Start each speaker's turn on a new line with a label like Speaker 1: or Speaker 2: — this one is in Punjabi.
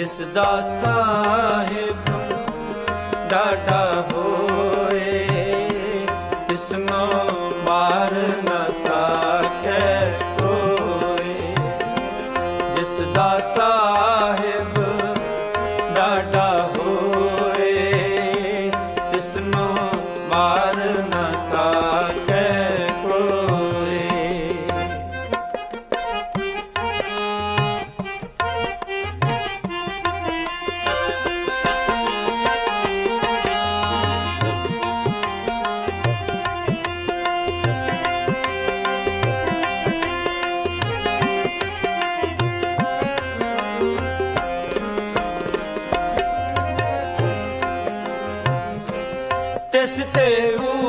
Speaker 1: ਜਿਸ ਦਾ ਸਾਹਿਬ ਡਾਟਾ ਹੋਏ ਤਿਸ ਨੂੰ ਮਾਰ ਨਾ ਸਾਖੇ ਕੋਈ ਜਿਸ ਦਾ ਸਾਹਿਬ ਡਾਟਾ ਹੋਏ ਤਿਸ ਨੂੰ ਮਾਰ ਨਾ desse teu